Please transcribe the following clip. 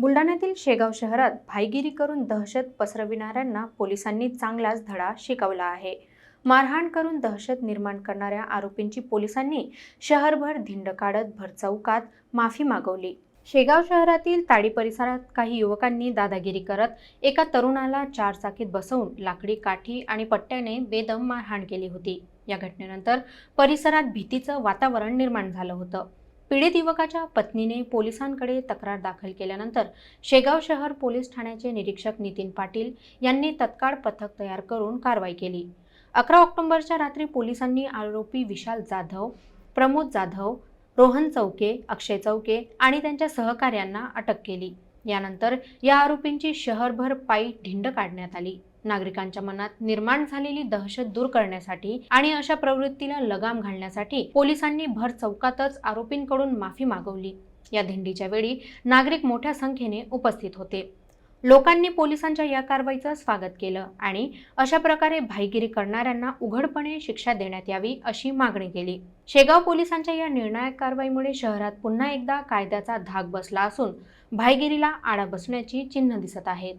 बुलढाण्यातील शेगाव शहरात भाईगिरी करून दहशत पसरविणाऱ्यांना पोलिसांनी चांगलाच धडा शिकवला आहे. मारहाण करून दहशत निर्माण करणाऱ्या आरोपींची पोलिसांनी शहरभर धिंड काढत भरचौकात माफी मागवली. शेगाव शहरातील ताडी परिसरात काही युवकांनी दादागिरी करत एका तरुणाला चारचाकीत बसवून लाकडी काठी आणि पट्ट्याने बेदम मारहाण केली होती. या घटनेनंतर परिसरात भीतीचं वातावरण निर्माण झालं होतं. पीडित युवकाच्या पत्नीने पोलिसांकडे तक्रार दाखल केल्यानंतर शेगाव शहर पोलीस ठाण्याचे निरीक्षक नितीन पाटील यांनी तत्काळ पथक तयार करून कारवाई केली. अकरा ऑक्टोबरच्या रात्री पोलिसांनी आरोपी विशाल जाधव प्रमोद जाधव रोहन चौके अक्षय चौके आणि त्यांच्या सहकाऱ्यांना अटक केली. यानंतर या आरोपींची शहरभर पायी ढिंड काढण्यात आली. नागरिकांच्या मनात निर्माण झालेली दहशत दूर करण्यासाठी आणि अशा प्रवृत्तीला लगाम घालण्यासाठी पोलिसांनी भर चौकातच आरोपींकडून माफी मागवली. या दिंडीच्या वेळी नागरिक मोठ्या संख्येने उपस्थित होते. लोकांनी पोलिसांच्या या कारवाईचं स्वागत केलं आणि अशा प्रकारे भाईगिरी करणाऱ्यांना उघडपणे शिक्षा देण्यात यावी अशी मागणी केली. शेगाव पोलिसांच्या या निर्णायक कारवाईमुळे शहरात पुन्हा एकदा कायद्याचा धाक बसला असून भाईगिरीला आळा बसण्याची चिन्ह दिसत आहेत.